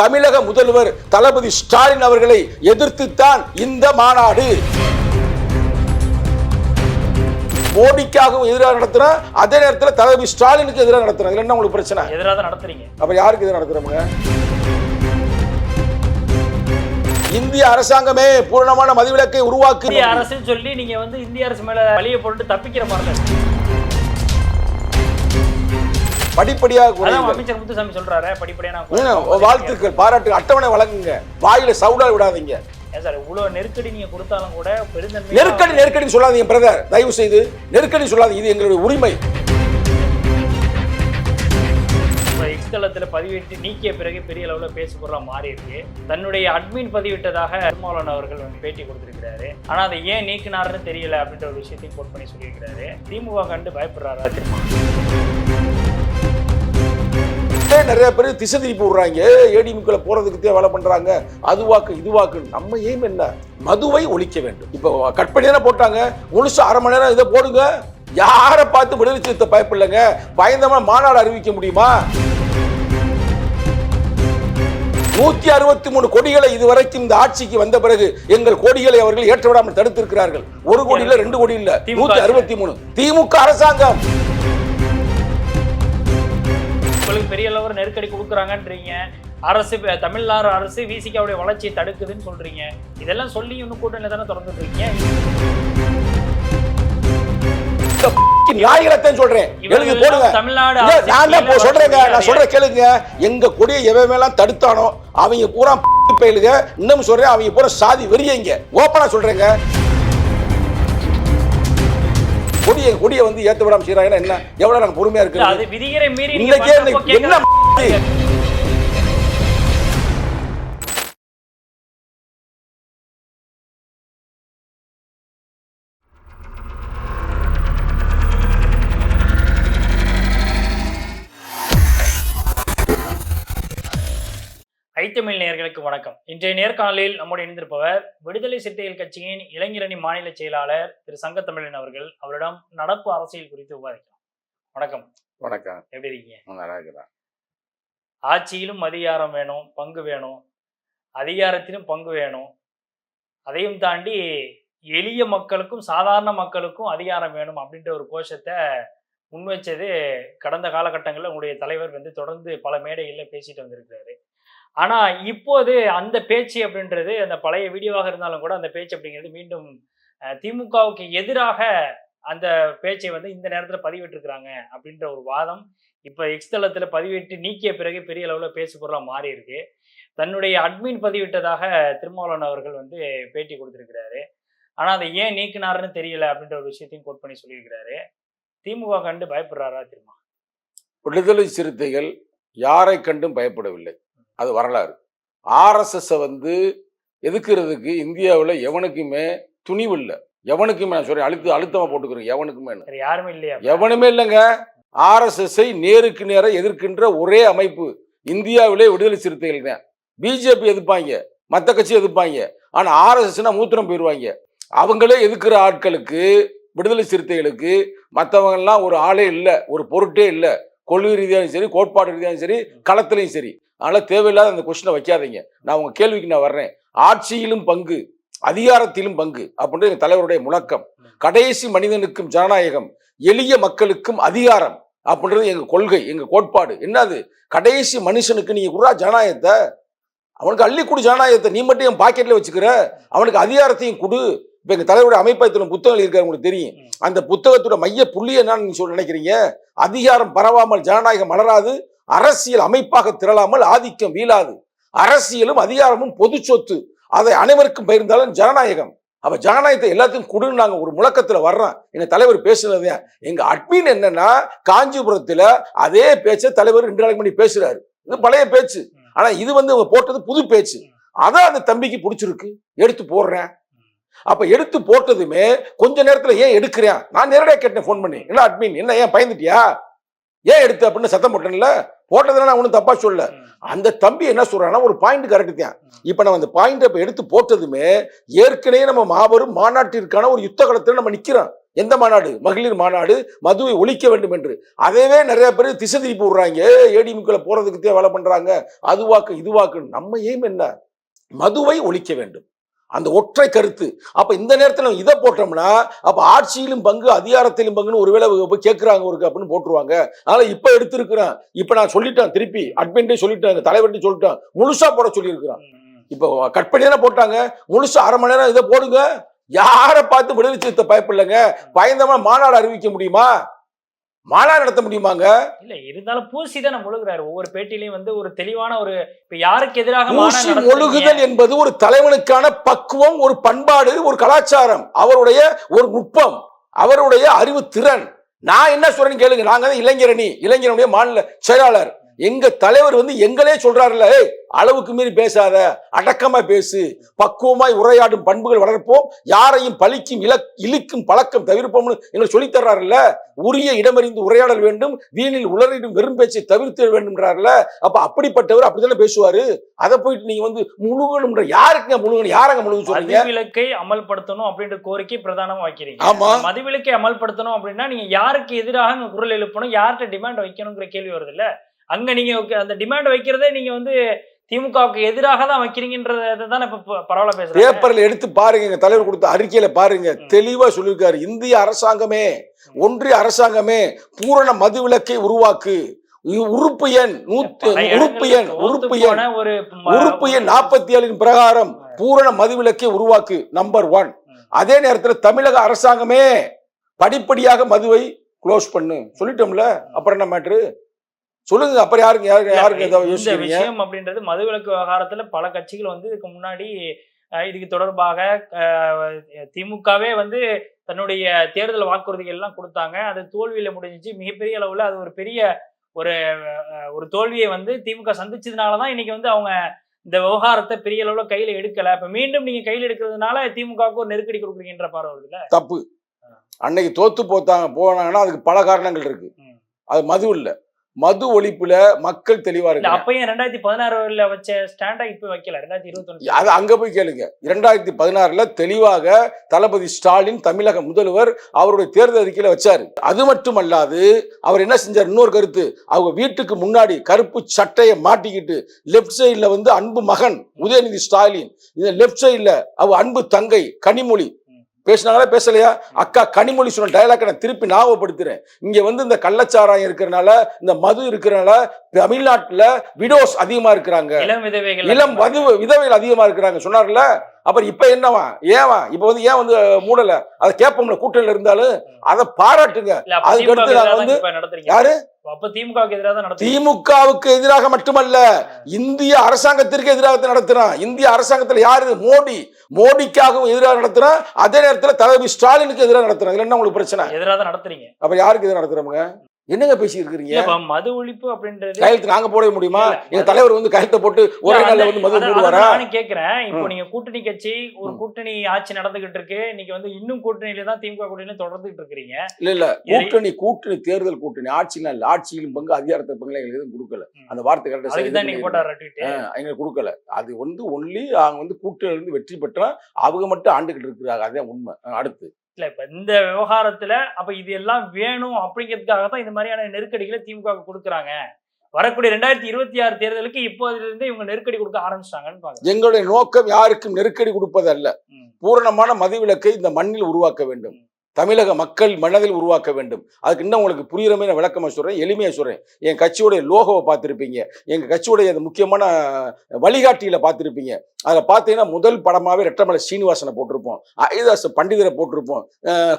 தமிழக முதல்வர் தளபதி ஸ்டாலின் அவர்களை எதிர்த்துத்தான் இந்த மாநாடு. மோடிக்காகவும் எதிராக நடத்துறோம் அதே நேரத்தில் தளபதி ஸ்டாலினுக்கு எதிராக நடத்துறோம் இதுல என்ன உங்களுக்கு பிரச்சனை? எதிராக நடத்துறீங்க. அப்ப யாருக்கு எதிராக நடத்துறோமுங்க? இந்திய அரசாங்கமே பூரணமான மதுவிலக்கை உருவாக்கு அரசு சொல்லி நீங்க வந்து இந்திய அரசு மேல வழியை போட்டு தப்பிக்கிற மாதிரி. படிப்படியாக அமைச்சர் முத்துசாமி சொல்றாரு படிப்படியான வாழ்த்துக்கள் பாராட்டு அட்டவணை வழங்குங்க. வாயில சவுடா விடாதீங்க. சார் இவ்வளவு நெருக்கடி நீங்க கொடுத்தாலும் கூட பெருந்தன்மை நெருக்கடி நெருக்கடி சொல்லாதீங்க பிரதர் தயவு செய்து நெருக்கடி சொல்லாதீங்க இது எங்களுடைய உரிமை. எக்ஸ் தளத்துல பதிவிட்டு நீக்கிய பிறகு பெரிய அளவுல பேசுபொருளா மாறி இருக்கு தன்னுடைய அட்மின் பதிவிட்டதாக திருமாவளவன் அவர்கள் வந்து பேட்டி கொடுத்திருக்கிறாரு. ஆனா அதை ஏன் நீக்கினாருன்னு தெரியல அப்படின்ற ஒரு விஷயத்தையும் கோட் பண்ணி சொல்லியிருக்கிறாரு. திமுக கண்டு பயப்படுறாரா? திரும்ப ஏன் நிறைய பேர் திசை திருப்பி விடுறாங்க? ஏடிஎம்குள்ள போறதுக்கு தேவை வேலை பண்றாங்க. அதுவாக்கு இதுவாக்கு நம்ம ஏம் என்ன? மதுவை ஒழிக்க வேண்டும். இப்போ கட் பண்ணி தானே போட்டாங்க. முழுசு அரை மணி நேரம் இதை போடுங்க. யாரை பார்த்து விடுதலை சிறுத்தை பயப்பில்லைங்க? பயந்தமா மாநாடு அறிவிக்க முடியுமா? நூத்தி அறுபத்தி மூணு கொடிகளை இதுவரைக்கும் இந்த ஆட்சிக்கு வந்த பிறகு எங்கள் கொடிகளை அவர்கள் ஏற்ற விடாமல் தடுத்திருக்கிறார்கள். ஒரு கோடி இல்ல ரெண்டு கோடி இல்ல நூத்தி அறுபத்தி மூணு. திமுக அரசாங்கம். உங்களுக்கு பெரிய அளவு நெருக்கடி கொடுக்குறாங்கன்றீங்க. அரசு தமிழ்நாடு அரசு விசிகாவுடைய வளர்ச்சியை தடுக்குதுன்னு சொல்றீங்க. இதெல்லாம் சொல்லி இன்னும் கூட்டணியில தானே திறந்துட்டு இருக்கீங்க சொல்றேன். தமிழ்நாடு சொல்றேங்க. நான் கேளுங்க. எங்க கொடியை எவன் தடுத்தானோ அவங்க பூரா பயிலுங்க. இன்னும் சொல்றேன் அவங்க பூரா சாதி வெறியங்க. ஓப்பனா சொல்றேங்க. கொடியை கொடியை வந்து ஏத்த விடாம செய்யறாங்கன்னா என்ன? எவ்வளவு நாங்க பொறுமையா இருக்கு இன்னைக்கு என்ன கேக்குறாங்க. ஐத்தமிழ் நேயர்களுக்கு வணக்கம். இன்றைய நேர்காணலில் நம்முடைய இணைந்திருப்பவர் விடுதலை சிறுத்தைகள் கட்சியின் இளைஞரணி மாநில செயலாளர் திரு சங்கத்தமிழன் அவர்கள். அவரிடம் நடப்பு அரசியல் குறித்து விவாதிக்கலாம். வணக்கம். வணக்கம். எப்படி இருக்கீங்க? ஆட்சியிலும் அதிகாரம் வேணும் பங்கு வேணும். அதிகாரத்திலும் பங்கு வேணும். அதையும் தாண்டி எளிய மக்களுக்கும் சாதாரண மக்களுக்கும் அதிகாரம் வேணும் அப்படின்ற ஒரு கோஷத்தை முன்வச்சது கடந்த காலகட்டங்களில் உங்களுடைய தலைவர் வந்து தொடர்ந்து பல மேடைகளில் பேசிட்டு வந்திருக்கிறாரு. ஆனால் இப்போது அந்த பேச்சு அப்படின்றது அந்த பழைய வீடியோவாக இருந்தாலும் கூட அந்த பேச்சு அப்படிங்கிறது மீண்டும் திமுகவுக்கு எதிராக அந்த பேச்சை வந்து இந்த நேரத்தில் பதிவிட்டிருக்கிறாங்க அப்படின்ற ஒரு வாதம் இப்போ எக்ஸ் தளத்தில் பதிவிட்டு நீக்கிய பிறகு பெரிய அளவில் பேசு பொருளாக மாறி இருக்கு தன்னுடைய அட்மின் பதிவிட்டதாக திருமாவளவன் அவர்கள் வந்து பேட்டி கொடுத்திருக்கிறாரு. ஆனால் அதை ஏன் நீக்கினாருன்னு தெரியல அப்படின்ற ஒரு விஷயத்தையும் கோட் பண்ணி சொல்லியிருக்கிறாரு. திமுக கண்டு பயப்படுறாரா திருமா விடுதலை சிறுத்தைகள் யாரை கண்டும் பயப்படவில்லை. அது வரலாறு. ஆர்எஸ்எஸ் வந்து எதுக்குறதுக்கு இந்தியாவில் எவனுக்குமே துணிவு இல்லை. எவனுக்குமே நான் சொல்றேன் அழுத்து அழுத்தமா போட்டுக்கிறேன் எவனுக்குமே யாருமே இல்லையா? எவனுமே இல்லைங்க. ஆர்எஸ்எஸ்ஐ நேருக்கு நேர எதிர்க்கின்ற ஒரே அமைப்பு இந்தியாவிலே விடுதலை சிறுத்தைகள் தான். பிஜேபி எதிர்ப்பாங்க மற்ற கட்சி எதிர்ப்பாங்க. ஆனா ஆர்எஸ்எஸ்னா மூத்திரம் போயிடுவாங்க அவங்களே எதிர்க்கிற ஆட்களுக்கு விடுதலை சிறுத்தைகளுக்கு மற்றவங்கெல்லாம் ஒரு ஆளே இல்லை ஒரு பொருட்டே இல்லை. கொள்கை ரீதியாகவும் சரி கோட்பாடு ரீதியாகவும் சரி களத்திலையும் சரி. அதனால தேவையில்லாத அந்த கொஸ்டினை வைக்காதீங்க. நான் உங்க கேள்விக்கு நான் வர்றேன். ஆட்சியிலும் பங்கு அதிகாரத்திலும் பங்கு அப்படின்றது எங்க தலைவருடைய முழக்கம். கடைசி மனிதனுக்கும் ஜனநாயகம் எளிய மக்களுக்கும் அதிகாரம் அப்படின்றது எங்க கொள்கை எங்க கோட்பாடு. என்னது? கடைசி மனுஷனுக்கு நீங்க குடுறா ஜனநாயகத்தை? அவனுக்கு அள்ளி கொடு ஜனநாயகத்தை. நீ மட்டும் என் பாக்கெட்ல வச்சுக்கிற. அவனுக்கு அதிகாரத்தையும் கொடு. இப்ப எங்க தலைவருடைய அமைப்பகத்தின புத்தகங்கள் இருக்காரு உங்களுக்கு தெரியும். அந்த புத்தகத்தோட மைய புள்ளி என்னன்னு நீங்க சொல்ல நினைக்கிறீங்க. அதிகாரம் பரவாமல் ஜனநாயகம் மலராது. அரசியல் அமைப்பாக திரளாமல் ஆதிக்கம் வீழாது. அரசியலும் அதிகாரமும் பொது சொத்து. அதை அனைவருக்கும் பகிர்ந்தாலும் ஜனநாயகம். அப்ப ஜனநாயகத்தை எல்லாத்தையும் கொடுன்னு நாங்க ஒரு முழக்கத்துல வர்றோம். எங்க தலைவர் பேசுனது எங்க அட்மின் என்னன்னா காஞ்சிபுரத்துல அதே பேச்சை தலைவர் ரெண்டு நாளைக்கு முன்னாடி பேசுறாரு. இது பழைய பேச்சு. ஆனா இது வந்து அவங்க போட்டது புது பேச்சு. அதான் அந்த தம்பிக்கு பிடிச்சிருக்கு. எடுத்து போடுறேன். அப்ப எடுத்து போட்டதுமே கொஞ்ச நேரத்துல ஏன் எடுக்கிறேன்? நான் நேரடியாக கேட்டேன் ஃபோன் பண்ணி. என்ன அட்மின் என்ன ஏன் பயந்துட்டியா? ஏன் எடுத்து அப்படின்னு சத்தம் போட்டேன்ல? போட்டதுல நான் ஒன்றும் தப்பா சொல்ல அந்த தம்பி என்ன சொல்றான்னா ஒரு பாயிண்ட் கரெக்ட் தான். இப்போ நம்ம அந்த பாயிண்ட் இப்ப எடுத்து போட்டதுமே ஏற்கனவே நம்ம மாபெரும் மாநாட்டிற்கான ஒரு யுத்த காலத்தில் நம்ம நிற்கிறோம் எந்த மாநாடு? மகளிர் மாநாடு மதுவை ஒழிக்க வேண்டும் என்று. அதையவே நிறைய பேர் திசை திருப்பி விடுறாங்க. ஏடிமுக்கில் போறதுக்கு வேலை பண்றாங்க. அதுவாக்கு இதுவாக்கு நம்ம ஏம் என்ன? மதுவை ஒழிக்க வேண்டும். அந்த ஒற்றை கருத்து. அப்ப இந்த நேரத்துல இதை போட்டோம்னா அப்ப ஆட்சியிலும் பங்கு அதிகாரத்திலும் பங்குன்னு ஒருவேளை போய் கேட்கறாங்க ஒரு அப்படின்னு போட்டுருவாங்க. அதனால இப்ப எடுத்திருக்கிறேன். இப்ப நான் சொல்லிட்டேன் திருப்பி அட்மின்டே சொல்லிட்டேன் தலைவர்கிட்ட சொல்லிட்டேன். முழுசா போட சொல்லியிருக்கிறேன். இப்போ கட் பண்ணி தானே போட்டாங்க. முழுசா அரை மணி நேரம் இதை போடுங்க. யாரை பார்த்து விடுதலை சிறுத்தை பயப்பில்லைங்க? பயந்தமா மாநாடு அறிவிக்க முடியுமா? மாநாடு நடத்த முடியுமாங்க? இல்ல இருந்தாலும் பூசி தானே முழுகிறாரு. ஒவ்வொரு பேட்டிலையும் வந்து ஒரு தெளிவான ஒரு இப்ப யாருக்கு எதிராக நடத்துறீங்க? ஒழுகுதல் என்பது ஒரு தலைவனுக்கான பக்குவம் ஒரு பண்பாடு ஒரு கலாச்சாரம் அவருடைய ஒரு நுட்பம் அவருடைய அறிவு திறன் நான் என்ன சொல்றேன்னு கேளுங்க. நாங்க தான் இளைஞரணி இளைஞருடைய மாநில செயலாளர். எங்க தலைவர் வந்து எங்களே சொல்றாருல்ல "ஏய், அளவுக்கு மீறி பேசாத அடக்கமா பேசு பக்குவமாய் உரையாடும் பண்புகள் வளர்ப்போம் யாரையும் பழிக்கும் இல இழுக்கும் பழக்கம் தவிர்ப்போம்னு எங்களுக்கு சொல்லித் தர்றாருல்ல. உரிய இடமறிந்து உரையாடல் வேண்டும் வீணில் உளறிடும் வெறும் பேச்சை தவிர்த்து வேண்டும்ன்றாருல அப்ப அப்படிப்பட்டவர் அப்படித்தானே பேசுவாரு? அதை போயிட்டு நீங்க வந்து முழுகணும்ன்ற யாருக்குங்க முழுகணும்? யாரங்க முழுகணும் சொல்றீங்க? மதுவிலக்கை அமல்படுத்தணும் அப்படின்ற கோரிக்கை பிரதானமா வைக்கிறீங்க. ஆமா. மதுவிலக்கை அமல்படுத்தணும் அப்படின்னா நீங்க யாருக்கு எதிராக குரல் எழுப்பணும் யார்கிட்ட டிமாண்ட் வைக்கணுங்கிற கேள்வி வருது இல்ல? அங்க நீங்க அந்த டிமாண்ட் வைக்கிறதே நீங்க வந்து திமுகவுக்கு எதிராக தான் வைக்கிறீங்கன்றதை தானே இப்ப ப- பரவலா பேசுறீங்க. பேப்பர்ல எடுத்து பாருங்க தலைவர் கொடுத்த அறிக்கையில பாருங்க. தெளிவா சொல்லியிருக்காரு. இந்திய அரசாங்கமே ஒன்றிய அரசாங்கமே பூரண மதுவிலக்கை உருவாக்கு. உறுப்பு எண் நூத்தி உறுப்பு எண் உறுப்பு எண். உறுப்பு எண் நாற்பத்தி ஏழின் பிரகாரம் பூரண மதுவிலக்கை உருவாக்கு நம்பர் ஒன். அதே நேரத்துல தமிழக அரசாங்கமே படிப்படியாக மதுவை க்ளோஸ் பண்ணு. சொல்லிட்டோம்ல? அப்புறம் என்ன மேட்ரு சொல்லுங்க அப்புறம் யாருங்க யாருங்க ஏதாவது யோசிக்கிறீங்க? விஷயம் அப்படின்றது மதுவிலக்கு விவகாரத்துல பல கட்சிகள் வந்து இதுக்கு முன்னாடி இதுக்கு தொடர்பாக திமுகவே வந்து தன்னுடைய தேர்தல் வாக்குறுதிகள் எல்லாம் கொடுத்தாங்க. அது தோல்வியில முடிஞ்சிச்சு. மிகப்பெரிய அளவுல அது ஒரு பெரிய ஒரு ஒரு தோல்வியை வந்து திமுக சந்திச்சதுனாலதான் இன்னைக்கு வந்து அவங்க இந்த விவகாரத்தை பெரிய அளவுல கையில எடுக்கல. இப்ப மீண்டும் நீங்க கையில எடுக்கிறதுனால திமுகவுக்கு ஒரு நெருக்கடி கொடுக்குறீங்கன்ற பார்வை வருதுல்ல தப்பு. அன்னைக்கு தோத்து போத்தாங்க போனாங்கன்னா அதுக்கு பல காரணங்கள் இருக்கு. அது மது இல்ல. மது ஒழிப்புல மக்கள் தெளிவா இருக்கு அப்பயும் ரெண்டாயிரத்தி பதினாறுல வச்ச ஸ்டாண்டா இப்ப வைக்கல ரெண்டாயிரத்தி இருபத்தி அது அங்க போய் கேளுங்க. இரண்டாயிரத்தி பதினாறுல தெளிவாக தளபதி ஸ்டாலின் தமிழக முதல்வர் அவருடைய தேர்தல் அறிக்கையில வச்சாரு. அது மட்டுமல்லாது அவர் என்ன செஞ்சார்? இன்னொரு கருத்து. அவங்க வீட்டுக்கு முன்னாடி கருப்பு சட்டையை மாட்டிக்கிட்டு லெஃப்ட் சைடுல வந்து அன்பு மகன் உதயநிதி ஸ்டாலின் இந்த லெஃப்ட் சைடுல அவ அன்பு தங்கை கனிமொழி பேசினாங்களா? பேசலையா? அக்கா கனிமொழி சொன்ன டயலாக்கை நான் திருப்பி ஞாபகப்படுத்துறேன். இங்க வந்து இந்த கள்ளச்சாராயம் இருக்கிறனால இந்த மது இருக்கிறனால தமிழ்நாட்டுல விடோஸ் அதிகமா இருக்கிறாங்க. இளம் வது விதவைகள் அதிகமா இருக்கிறாங்க. சொன்னார்ல? அப்புறம் இப்ப என்னவா? ஏவா? இப்ப வந்து ஏன் வந்து மூடல? அதை கேட்போம்ல கூட்டணியில இருந்தாலும் அதை பாராட்டுங்க. இல்ல, அப்ப அதுக்கு அடுத்து திமுக நாங்க வந்து யாரு? திமுகவுக்கு எதிராக மட்டுமல்ல இந்திய அரசாங்கத்திற்கு எதிராக நடத்துறான். இந்திய அரசாங்கத்துல யாரு மோடி. மோடிக்காகவும் எதிராக நடத்துறான். அதே நேரத்துல தளபதி ஸ்டாலினுக்கு எதிராக நடத்துறான். இதுல என்ன உங்களுக்கு பிரச்சனை? எதிராக நடத்துறீங்க. அப்ப யாருக்கு எதிராக நடத்துறோங்க? என்னங்க பேசி இருக்கிறீங்க இல்ல, இப்ப மது ஒழிப்பு அப்படின்றது கையெழுத்து நாங்க போட முடியுமா? எங்க தலைவர் வந்து கையெழுத்தை போட்டு ஒரே நாள்ல வந்து மது போடுவாரா? நானும் கேக்குறேன். இப்போ. நீங்க கூட்டணி கட்சி ஒரு. கூட்டணி ஆட்சி நடந்துகிட்டு இருக்கு. இன்னைக்கு வந்து இன்னும் கூட்டணியில தான் திமுக கூட்டணியில தொடர்ந்துட்டு இருக்கிறீங்க. இல்ல இல்ல கூட்டணி கூட்டணி தேர்தல் கூட்டணி ஆட்சியில் இல்ல ஆட்சியிலும் பங்கு அதிகாரத்தை பங்கு எங்களுக்கு எதுவும் கொடுக்கல. அந்த வார்த்தை கரெக்டா நீங்க போட்டார் எங்களுக்கு கொடுக்கல. அது வந்து ஒன்லி அவங்க வந்து கூட்டணியில இருந்து வெற்றி பெற்றா அவங்க மட்டும் ஆண்டுகிட்டு இருக்கிறாங்க. அதான் உண்மை. அடுத்து. இல்ல இப்ப இந்த விவகாரத்துல அப்ப இது எல்லாம் வேணும் அப்படிங்கிறதுக்காக தான் இந்த மாதிரியான நெருக்கடிகளை திமுக க்கு கொடுக்குறாங்க. வரக்கூடிய ரெண்டாயிரத்தி இருபத்தி ஆறு தேர்தலுக்கு இப்போதுல இருந்து இவங்க நெருக்கடி கொடுக்க ஆரம்பிச்சிட்டாங்கன்னு பாக்குறேன். எங்களுடைய நோக்கம் யாருக்கும் நெருக்கடி கொடுப்பதல்ல. பூரணமான மதுவிலக்கை இந்த மண்ணில் உருவாக்க வேண்டும். தமிழக மக்கள் மனதில் உருவாக்க வேண்டும். அதுக்கு இன்னும் உங்களுக்கு புரியுற மாதிரி நான் விளக்கமா சொல்கிறேன் என் கட்சியுடைய லோகோவை பார்த்துருப்பீங்க. எங்கள் கட்சியுடைய அந்த முக்கியமான வழிகாட்டியில் பார்த்துருப்பீங்க. அதில் பார்த்தீங்கன்னா முதல் படமாகவே ரெட்டமலை சீனிவாசனை போட்டிருப்போம். ஐதாச பண்டிதரை போட்டிருப்போம்.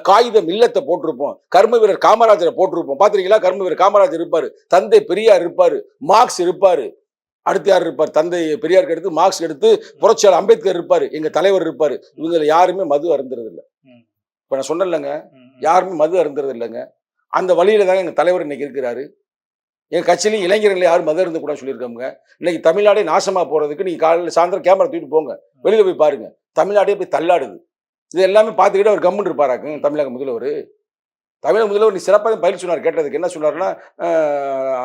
காகிதம் இல்லத்தை போட்டிருப்போம். கர்ம வீரர் காமராஜரை போட்டிருப்போம். பார்த்துருக்கீங்களா? கர்ம வீரர் காமராஜர் இருப்பார். தந்தை பெரியார் இருப்பார். மார்க்ஸ் இருப்பார். அடுத்து யார் இருப்பார். தந்தை பெரியாருக்கு எடுத்து மார்க்ஸ் எடுத்து புரட்சியாளர் அம்பேத்கர் இருப்பார். எங்கள் தலைவர் இருப்பார். இவங்க யாருமே மது அருந்துறதில்லை. இப்ப நான் சொன்னேன்லங்க. யாருமே மது அருந்துறது இல்லைங்க. அந்த வழியில தாங்க எங்க தலைவர் இன்னைக்கு இருக்கிறாரு. என் கட்சியிலையும் இளைஞர்கள் யாரும் மது அருந்து கூட சொல்லியிருக்காங்க இன்னைக்கு தமிழ்நாடே நாசமா போறதுக்கு நீங்க காலையில் சாயந்தரம் கேமரா தூக்கிட்டு போங்க. வெளியில போய் பாருங்க. தமிழ்நாடே போய் தள்ளாடுது. இது எல்லாமே பார்த்துக்கிட்டு அவர் கம்முன்னு இருப்பாராக்கு தமிழக முதல்வர்? தமிழக முதல்வர் நீ சிறப்பாக பயிர் சொன்னார். கேட்டதுக்கு என்ன சொன்னார்னா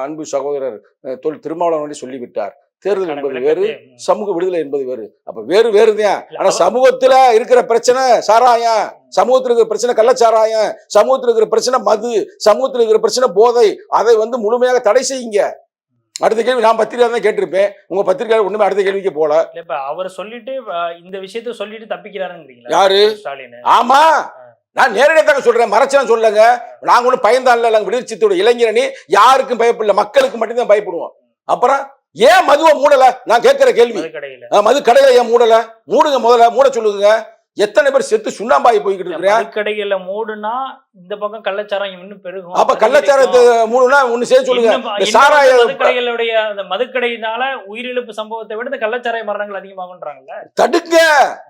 அன்பு சகோதரர் தொல் திருமாவளவன் சொல்லிவிட்டார் தேர்தல் என்பது வேறு. சமூக விடுதலை என்பது வேறு. அப்ப வேறு இல்ல, ஆனா சமூகத்துல இருக்கிற பிரச்சனை சாராயம். சமூகத்துல இருக்கிற பிரச்சனை கள்ளச்சாராயம். சமூகத்துல இருக்கிற பிரச்சனை மது. சமூகத்துல இருக்கிற பிரச்சனை போதை. அதை வந்து முழுமையாக தடை செய்யுங்க. அடுத்த கேள்வி நான் பத்திரிகை தான் கேட்டிருப்பேன். உங்க பத்திரிகை ஒண்ணுமே அடுத்த கேள்விக்கு போல. இல்ல, இப்ப அவர் சொல்லிட்டு இந்த விஷயத்த சொல்லிட்டு தப்பிக்கிறாருங்கிறீங்களா? யாரு? ஸ்டாலின். ஆமா. நான் நேரடியாக தாங்க சொல்றேன். மறைச்சலாம் சொல்லங்க நாங்க ஒன்றும் பயந்தால நாங்க விடுதலை இளைஞரணி யாருக்கும் பயப்படல. மக்களுக்கு மட்டும்தான் பயப்படுவோம். அப்புறம் ஏன் மதுவை மூடல? நான் கேட்கிற கேள்வி. கடையில. மது கடையில ஏன் மூடல? மூடுங்க முதல்ல மூட சொல்லுங்க. எத்தனை பேர் செத்து சுண்ணாம்பாயி போய்கிட்டு இருக்கிறேன்? மதுக்கடைகள்ல மூடுனா இந்த பக்கம் கள்ளச்சாராயம் இன்னும் பெருகும். அப்ப கள்ளச்சாரத்தை மூணுனா ஒண்ணு செய்ய சொல்லுங்க. சாராய வந்து மதுக்கடைகளுடைய அந்த மதுக்கடையினால உயிரிழப்பு சம்பவத்தை விட இந்த கள்ளச்சாராய மரணங்கள் அதிகமாகுன்றாங்கல்ல தடுங்க.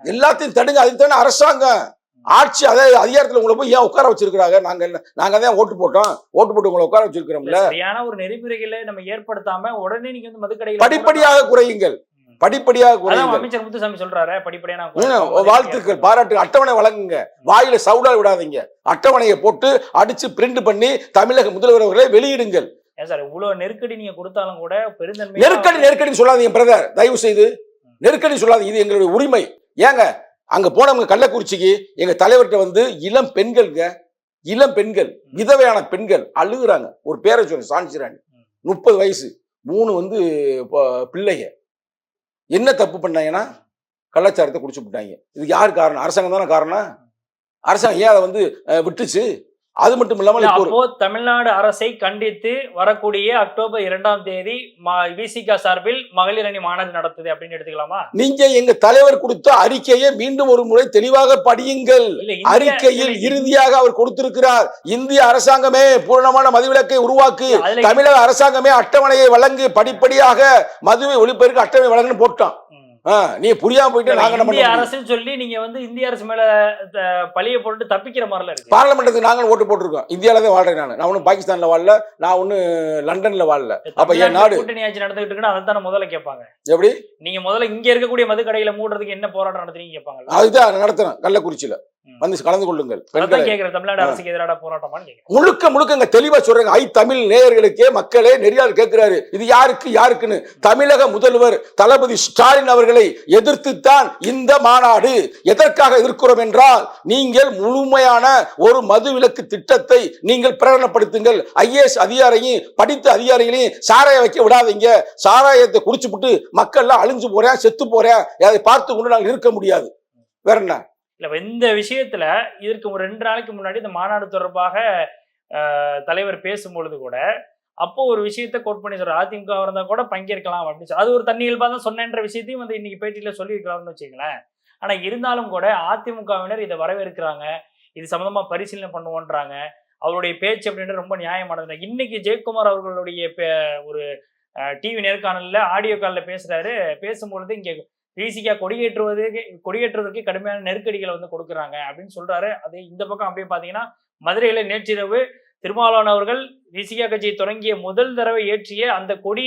எல்லாத்தையும் தடுங்க. அதுக்கு தானே அரசாங்கம். ஆட்சி அதே அதிகாரத்துல உங்களை போய் ஏன் உட்கார வச்சிருக்கிறாங்க? நாங்க நாங்க தான் ஓட்டு போட்டோம். ஓட்டு போட்டு உங்களை உட்கார வச்சிருக்கிறோம்ல? சரியான ஒரு நெறிமுறைகளை நம்ம ஏற்படுத்தாம உடனே நீங்க வந்து மதுக்கடையில் படிப்படியாக குறையுங்கள். படிப்படியாக குறையுங்கள். அமைச்சர் முத்துசாமி சொல்றாரு. படிப்படியா நான் ம், குறைப்போம். வாழ்த்துக்கள். பாராட்டு அட்டவணை வழங்குங்க. வாயில சவுடா விடாதீங்க. அட்டவணையை போட்டு அடிச்சு பிரிண்ட் பண்ணி தமிழக முதல்வர் அவர்களை வெளியிடுங்கள். ஏன் சார் இவ்வளவு நெருக்கடி நீங்க கொடுத்தாலும் கூட பெருந்தன்மை நெருக்கடி நெருக்கடி சொல்லாதீங்க பிரதர் தயவு செய்து நெருக்கடி சொல்லாதீங்க. இது எங்களுடைய உரிமை. ஏங்க அங்க போனவங்க கள்ளக்குறிச்சிக்கு எங்க தலைவர்கிட்ட வந்து இளம் பெண்கள்ங்க இளம் பெண்கள் விதவையான பெண்கள் அழுகுறாங்க. ஒரு பேரை சொல்லு சாஞ்சிராணி முப்பது வயசு மூணு வந்து பிள்ளைங்க. என்ன தப்பு பண்ணாங்கன்னா கள்ளச்சாரத்தை குடிச்சு விட்டாங்க இதுக்கு யார் காரணம்? அரசாங்கம் தானே காரணம்? அரசாங்கம் ஏன் அதை வந்து விட்டுச்சு? அது மட்டும் இல்லாமல் அப்போ தமிழ்நாடு அரசை கண்டித்து வரக்கூடிய அக்டோபர் இரண்டாம் தேதி விசிகா சார்பில் மகளிர் அணி மாநாடு நடத்துது அப்படின்னு எடுத்துக்கலாமா? நீங்க எங்க தலைவர் கொடுத்த அறிக்கையை மீண்டும் ஒரு முறை தெளிவாக படியுங்கள். அறிக்கையில் இறுதியாக அவர் கொடுத்திருக்கிறார். இந்திய அரசாங்கமே பூரணமான மதுவிலக்கை உருவாக்கு தமிழக அரசாங்கமே அட்டவணையை வழங்கு படிப்படியாக மதுவை ஒழிப்பதற்கு அட்டவணை வழங்குன்னு போட்டான். நீ புரியாம போயிட்டு நாங்க இந்திய? அரசுன்னு சொல்லி நீங்க வந்து இந்திய அரசு மேல பழிய போட்டு தப்பிக்கிற மாதிரில இருக்கு. பார்லமெண்ட்டுக்கு நாங்களும் ஓட்டு போட்டிருக்கோம். இந்தியால தான் வாழ்றேன் நான். நான் ஒன்றும் பாகிஸ்தான்ல வாழல. நான் ஒன்றும் லண்டன்ல வாழல. அப்ப என் நாடு கூட்டணி ஆட்சி நடந்துகிட்டு இருக்குன்னா அதை தானே முதல்ல கேட்பாங்க. எப்படி? நீங்க முதல்ல இங்க இருக்கக்கூடிய மதுக்கடையில மூடுறதுக்கு என்ன போராட்டம் நடத்துறீங்க கேட்பாங்கல்ல. அதுதான் நடத்துறேன். கள்ளக்குறிச்சியில. வந்து கலந்து கொள்ளுங்கள். தமிழ்நாடு அரசுக்கு எதிரான முழுக்க முழுக்க தெளிவா சொல்றாங்க. ஐ தமிழ் நேயர்களுக்கே மக்களே நெறியால் கேட்கிறாரு இது யாருக்கு யாருக்குன்னு? தமிழக முதல்வர் தளபதி ஸ்டாலின் அவர்களை எதிர்த்துத்தான் இந்த மாநாடு. எதற்காக எதிர்க்கிறோம் என்றால் நீங்கள் முழுமையான ஒரு மதுவிலக்கு திட்டத்தை நீங்கள் பிரகடனப்படுத்துங்கள். ஐஏஎஸ் அதிகாரியும் படித்த அதிகாரிகளையும் சாராய வைக்க விடாதீங்க. சாராயத்தை குடிச்சுப்புட்டு மக்கள்லாம் அழிஞ்சு போறேன் செத்து போறேன். அதை பார்த்து கொண்டு நாங்கள் இருக்க முடியாது. வேற என்ன? இல்ல இந்த விஷயத்துல இதற்கு ஒரு ரெண்டு நாளைக்கு முன்னாடி இந்த மாநாடு தொடர்பாக தலைவர் பேசும்பொழுது கூட அப்போ ஒரு விஷயத்த கோட் பண்ணி சொல்ற அதிமுக இருந்தா கூட பங்கேற்கலாம் அப்படின்னு சொல்லி அது ஒரு தன்னியல்பா தான் சொன்னன்ற விஷயத்தையும் வந்து இன்னைக்கு பேட்டியில சொல்லியிருக்கலாம்னு வச்சுங்களேன் ஆனா இருந்தாலும் கூட அதிமுகவினர் இதை வரவேற்கிறாங்க. இது சம்பந்தமா பரிசீலனை பண்ணுவோன்றாங்க. அவருடைய பேச்சு அப்படின்றது ரொம்ப நியாயமானது. இன்னைக்கு ஜெயக்குமார் அவர்களுடைய ஒரு டிவி நேர்காணல்ல ஆடியோ காலில் பேசுறாரு. பேசும்பொழுது இங்கே விசிகா கொடியேற்றுவதற்கு கொடியேற்றுவதற்கு கடுமையான நெருக்கடிகளை வந்து கொடுக்குறாங்க அப்படின்னு சொல்றாரு. அது இந்த பக்கம் அப்படியே பாத்தீங்கன்னா மதுரையில நேற்றிரவு திருமாவளவன் அவர்கள் விசிகா கட்சியை தொடங்கிய முதல் தடவை ஏற்றிய அந்த கொடி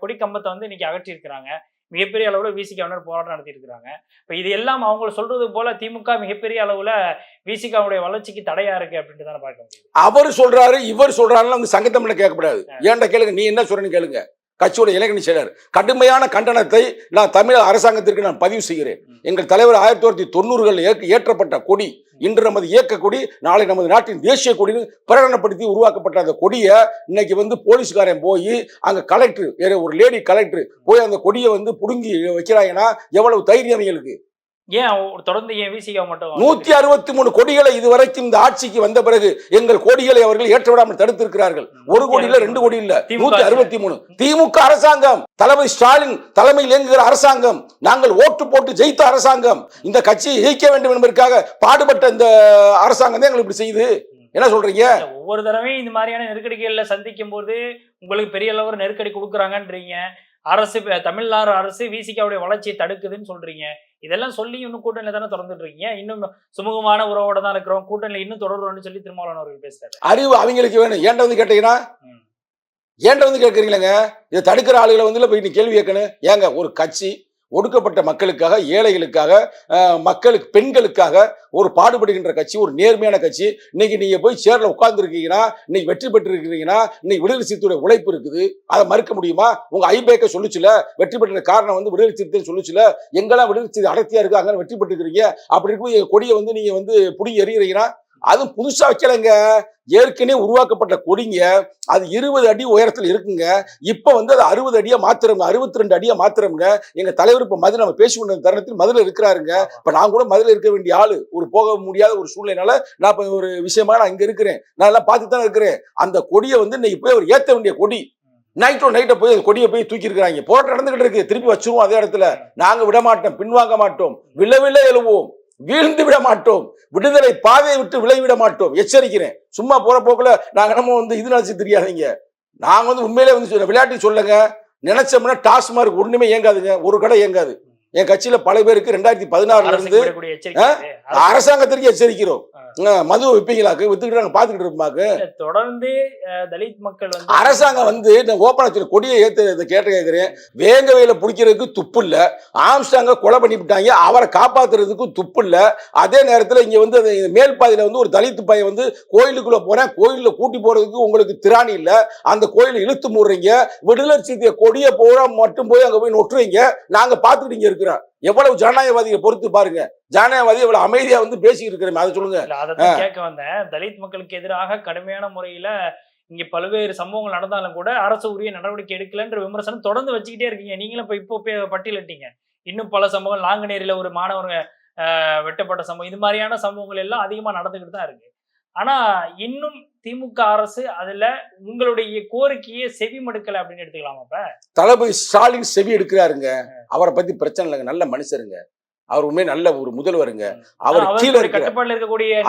கொடி கம்பத்தை வந்து இன்னைக்கு அகற்றியிருக்கிறாங்க. மிகப்பெரிய அளவுல விசிகாவினர் போராட்டம் நடத்தியிருக்கிறாங்க. இப்போ இது எல்லாம் அவங்க சொல்றது போல திமுக மிகப்பெரிய அளவுல விசிகாவுடைய வளர்ச்சிக்கு தடையா இருக்கு அப்படின்ட்டு தானே பார்க்க முடியுது. அவர் சொல்றாரு இவர் சொல்றாருன்னு வந்து சங்கத்தமிழ கேட்கக்கூடாது ஏன்டா கேளுங்க நீ என்ன சொல்றேன்னு கேளுங்க. கட்சியோட இலக்கணி செயலர். கடுமையான கண்டனத்தை நான் தமிழக அரசாங்கத்திற்கு நான் பதிவு செய்கிறேன். எங்கள் தலைவர் ஆயிரத்தி தொள்ளாயிரத்தி தொண்ணூறுகளில் ஏற்க- ஏற்றப்பட்ட கொடி இன்று நமது இயக்க கொடி நாளை நமது நாட்டின் தேசிய கொடின்னு பிரகடனப்படுத்தி உருவாக்கப்பட்ட அந்த கொடியை இன்னைக்கு வந்து போலீஸ்காரன் போய் அங்க கலெக்டர் ஒரு லேடி கலெக்டர் போய் அந்த கொடியை வந்து புடுங்கி வைக்கிறாங்கன்னா எவ்வளவு தைரியம் எங்களுக்கு? ஏன் தொடர்ந்து ஏன் விசிகா மட்டும்? நூத்தி அறுபத்தி மூணு கொடிகளை இதுவரைக்கும் இந்த ஆட்சிக்கு வந்த பிறகு எங்கள் கொடிகளை அவர்கள் ஏற்ற விடாமல் தடுத்திருக்கிறார்கள் ஒரு கோடி இல்ல ரெண்டு கோடி இல்ல. நூத்தி அறுபத்தி மூணு. திமுக அரசாங்கம். தளபதி ஸ்டாலின் தலைமையில் இயங்குகிற அரசாங்கம். நாங்கள் ஓட்டு போட்டு ஜெயித்த அரசாங்கம். இந்த கட்சியை ஜெயிக்க வேண்டும் என்பதற்காக பாடுபட்ட இந்த அரசாங்கம் தான் எங்களுக்கு இப்படி செய்யுது. என்ன சொல்றீங்க? ஒவ்வொரு தடவையும் இந்த மாதிரியான நெருக்கடிகள்ல சந்திக்கும் போது உங்களுக்கு பெரிய அளவு நெருக்கடி கொடுக்குறாங்கன்றீங்க. அரசு தமிழ்நாடு அரசு விசிகாவுடைய வளர்ச்சியை தடுக்குதுன்னு சொல்றீங்க. இதெல்லாம் சொல்லி இன்னும் கூட்டணியில தானே திறந்துட்டு இருக்கீங்க? இன்னும் சுமூகமான உறவோட தான் இருக்கிறோம். கூட்டணியில இன்னும் தொடர்றோம்னு சொல்லி திருமாவளவன் அவர்கள் பேசுறாரு. அறிவு அவங்களுக்கு வேணும். ஏன்டா வந்து கேட்டீங்கன்னா ம். ஏன்டா வந்து கேட்கறீங்களேங்க? இதை தடுக்கிற ஆளுகளை வந்து போய் நீ கேள்வி கேட்கணும். ஏங்க ஒரு கட்சி ஒடுக்கப்பட்ட மக்களுக்காக ஏழைகளுக்காக மக்களுக்கு பெண்களுக்காக ஒரு பாடுபடுகின்ற கட்சி ஒரு நேர்மையான கட்சி. இன்னைக்கு நீங்க போய் சேர்ல உட்கார்ந்துருக்கீங்கன்னா இன்னைக்கு வெற்றி பெற்று இருக்கிறீங்கன்னா இன்னைக்கு விடுதலை சிறுத்தையோட உழைப்பு இருக்குது. அதை மறுக்க முடியுமா? உங்க ஐபேக்க சொல்லுச்சுல வெற்றி பெற்ற காரணம் வந்து விடுதலை சிறுத்தை சொல்லுச்சுல எங்கெல்லாம் விடுதலை சிறுத்தை அடர்த்தியா இருக்கு அங்கே வெற்றி பெற்று இருக்கிறீங்க அப்படி இருக்கும் கொடியை வந்து நீங்க வந்து புடி எறிகிறீங்கன்னா அதுவும் புதுசா வைக்கலைங்க. ஏற்கனவே உருவாக்கப்பட்ட கொடிங்க. அது இருபது அடி உயரத்தில் இருக்குங்க. இப்ப வந்து அது அறுபது அடியா மாத்திரங்க அறுபத்தி ரெண்டு அடியா மாத்திரங்க எங்க தலைவர் இப்ப மதுரை நம்ம பேசி கொண்ட தருணத்தில் மதுரை இருக்கிறாருங்க. இப்ப நான் கூட மதுரை இருக்க வேண்டிய ஆளு. ஒரு போக முடியாத ஒரு சூழ்நிலைனால நான் இப்ப ஒரு விஷயமா நான் இங்க இருக்கிறேன். நான் எல்லாம் பார்த்து தான் இருக்கிறேன். அந்த கொடியை வந்து இன்னைக்கு போய் அவர் ஏத்த வேண்டிய கொடி. நைட்டோ நைட்டை போய் அந்த கொடியை போய் தூக்கி இருக்கிறாங்க போராட்டம் நடந்துகிட்டு இருக்கு. திருப்பி வச்சிருவோம் அதே இடத்துல. நாங்க விட மாட்டோம் பின்வாங்க மாட்டோம். விழ விழ எழுவோம். வீழ்ந்து விட மாட்டோம். விடுதலை பாதையை விட்டு விளைவிட மாட்டோம். எச்சரிக்கிறேன். சும்மா போற போக்குல நாங்க நம்ம வந்து இது நினைச்சு தெரியாதீங்க. நாங்க வந்து உண்மையிலே வந்து விளையாட்டு சொல்லுங்க. நினைச்சோம்னா டாஸ்மார்க் ஒண்ணுமே இயங்காதுங்க. ஒரு கடை இயங்காது. என் கட்சியில பல பேருக்கு ரெண்டாயிரத்தி பதினாறுல இருந்து அரசாங்கத்திற்கு எச்சரிக்கிறோம். மது விப்பீங்களாக்கு வித்துக்கிட்டு பாத்துக்கிட்டு இருப்போமாக்கு தொடர்ந்து தலித் மக்கள் அரசாங்கம் வந்து ஓப்பனா சொல்லி கொடியை ஏத்து கேட்ட கேட்கிறேன் வேங்கவையில பிடிக்கிறதுக்கு துப்பு இல்ல. ஆம்ஸ்டாங்க கொலை பண்ணிவிட்டாங்க அவரை காப்பாத்துறதுக்கு துப்பு இல்ல. அதே நேரத்துல இங்க வந்து மேல் பாதையில வந்து ஒரு தலித் பையன் வந்து கோயிலுக்குள்ள போறேன். கோயில்ல கூட்டி போறதுக்கு உங்களுக்கு திராணி இல்ல. அந்த கோயிலை இழுத்து மூடுறீங்க. விடுதலை சிறுத்தைய கொடியை போற மட்டும் போய் அங்க போய் நொட்டுறீங்க. நாங்க பாத்துக்கிட்டு இங்க இருக்கிறோம் எவ்வளவு ஜனநாயகவாதியை பொறுத்து பாருங்க. ஜனநாயகவாதி எவ்வளவு அமைதியா வந்து பேசிக்கிட்டு இருக்கிறோம். அதை சொல்லுங்க. அதைத்தான் கேட்க வந்தேன். தலித் மக்களுக்கு எதிராக கடுமையான முறையில இங்க பல்வேறு சம்பவங்கள் நடந்தாலும் கூட அரசு உரிய நடவடிக்கை எடுக்கலன்ற விமர்சனம் தொடர்ந்து வச்சுக்கிட்டே இருக்கீங்க. நீங்களும் இப்ப இப்போ பட்டியலிட்டீங்க. இன்னும் பல சம்பவங்கள் நாங்குநேரியில ஒரு மாணவங்க அஹ், வெட்டப்பட்ட சம்பவம். இது மாதிரியான சம்பவங்கள் எல்லாம் அதிகமா நடந்துகிட்டு தான் இருக்கு. ஆனா இன்னும் திமுக அரசு அதுல உங்களுடைய கோரிக்கையை செவி மடுக்கல அப்படின்னு எடுத்துக்கலாமா அப்ப? தளபதி ஸ்டாலின் செவி எடுக்கிறாருங்க. அவரை பத்தி பிரச்சனை இல்லைங்க. நல்ல மனுஷருங்க. அவர் உண்மையே நல்ல ஒரு முதல்வருங்க. அவர் கீழே இருக்கக்கூடிய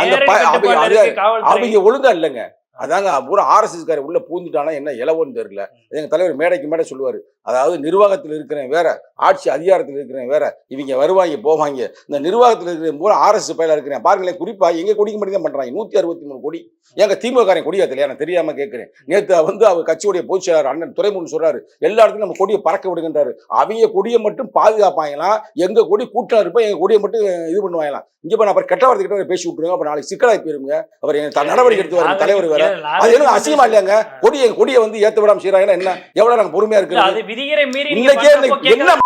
அவங்க ஒழுங்கா இல்லைங்க. அதாங்க பூரா ஆர்எஸ்எஸ் கார உள்ள பூந்துட்டானா என்ன இலவோன்னு தெரியல. எங்க தலைவர் மேடைக்கு மேடை சொல்லுவாரு. அதாவது நிர்வாகத்தில் இருக்கிறேன் வேற ஆட்சி அதிகாரத்தில் இருக்கிறேன் வேற இவங்க வருவாங்க போவாங்க. இந்த நிர்வாகத்தில் இருக்கிற பூரா ஆர்எஸ் பயில இருக்கிறேன். பாருங்களேன் குறிப்பா எங்க கொடிக்கு மட்டும் தான் பண்றாங்க. நூத்தி அறுபத்தி மூணு கோடி. எங்க திமுக காரன் கொடியா தெரியல நான் தெரியாம கேட்கிறேன் நேத்து வந்து அவர் கட்சியுடைய பொதுச் செயலாளர் அண்ணன் துறைமுன் சொல்றாரு. எல்லா இடத்துலயும் நம்ம கொடியை பறக்க விடுகின்றாரு அவங்க கொடியை மட்டும் பாதுகாப்பாங்களாம். எங்க கொடி கூட்டம் இருப்போம் எங்க கொடியை மட்டும் இது பண்ணுவாங்களாம். இங்க நான் அப்புறம் கெட்ட வார்த்தை கிட்ட பேசி விட்டுருங்க. அப்புறம் நாளைக்கு சிக்கலாய் போயிருங்க. அவர் நடவடிக்கை எடுத்து வர தலைவர் வேற. அது என்ன அசிங்கமா இல்லையாங்க? கொடியை கொடியை வந்து ஏத்த விடாம செய்யறாங்கன்னா என்ன? எவ்வளவு நாங்க பொறுமையா நீங்க இன்னைக்கே இன்னைக்கு என்ன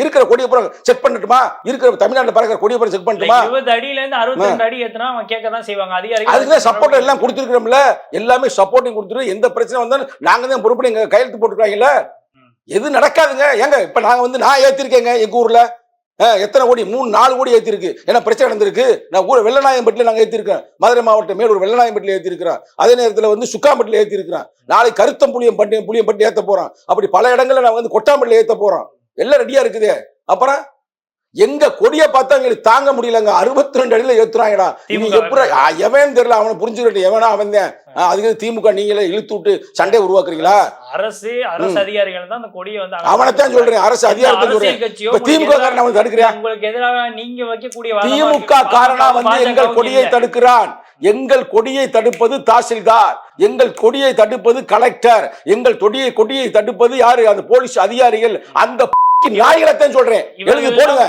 இருக்கிற கொடியை பூரா செக் பண்ணட்டுமா? இருக்கிற தமிழ்நாட்டுல பறக்கிற கொடியை பூரா செக் பண்ணட்டுமா? இருபது அடியில இருந்து அறுபத்தி அடி ஏத்துனா அவன் கேட்கதான் செய்வாங்க. அதிகாரிகள் அதுக்குதான் சப்போர்ட் எல்லாம் கொடுத்துருக்கிறோம்ல. எல்லாமே சப்போர்ட்டிங் கொடுத்துட்டு எந்த பிரச்சனை வந்தாலும் நாங்க தான் பொறுப்பு எங்க கையெழுத்து போட்டுருக்காங்கல்ல. எது நடக்காதுங்க. ஏங்க இப்ப நாங்க வந்து நான் ஏத்திருக்கேங்க எங்க ஊர்ல? எத்தனை கோடி? மூணு நாலு கோடி ஏற்றிருக்கு ஏன்னா பிரச்சனை நடந்திருக்கு? நான் ஊர் வெள்ளநாயம்பட்டில நாங்கள் ஏற்றிருக்கோம் மதுரை மாவட்டம் மேலூர் வெள்ளநாயம்பட்டில ஏற்றிருக்கிறோம் அதே நேரத்தில் வந்து சுக்காம்பட்டில ஏத்திருக்கிறோம் நாளை கருத்தம் புளியம் பட்டி புளியம் பட்டி ஏற்ற போகிறோம் அப்படி பல இடங்களில் நான் வந்து கொட்டாம்பட்டில ஏற்ற போகிறோம் எல்லாம் ரெடியாக இருக்குது. அப்புறம்? எங்க கொடிய பார்த்தா எங்களுக்கு தாங்க முடியலங்க. அறுபத்தி ரெண்டு அடியில ஏத்துறாங்கடா. திமுக எப்படி எவன் தெரியல அவனை புரிஞ்சுக்கிட்டு எவனா அவன் அதுக்கு திமுக நீங்களே இழுத்து விட்டு சண்டை உருவாக்குறீங்களா? அரசு அரசு. அதிகாரிகள் தான் அந்த கொடியை வந்து அவனைத்தான் சொல்றேன். அரசு அதிகாரத்தை சொல்றேன். இப்ப திமுக காரன் அவன் தடுக்கிறேன். எதிராக- உங்களுக்கு எதிராக நீங்க வைக்கக்கூடிய வாதமா திமுக. காரனா வந்து எங்கள் கொடியை. தடுக்கிறான். எங்கள் கொடியை தடுப்பது தாசில்தார். எங்கள் கொடியை தடுப்பது கலெக்டர். எங்கள் கொடியை கொடியை தடுப்பது யாரு? அந்த போலீஸ் அதிகாரிகள். அந்த நாய்களைத்தான் சொல்றேன். எழுதி போடுங்க.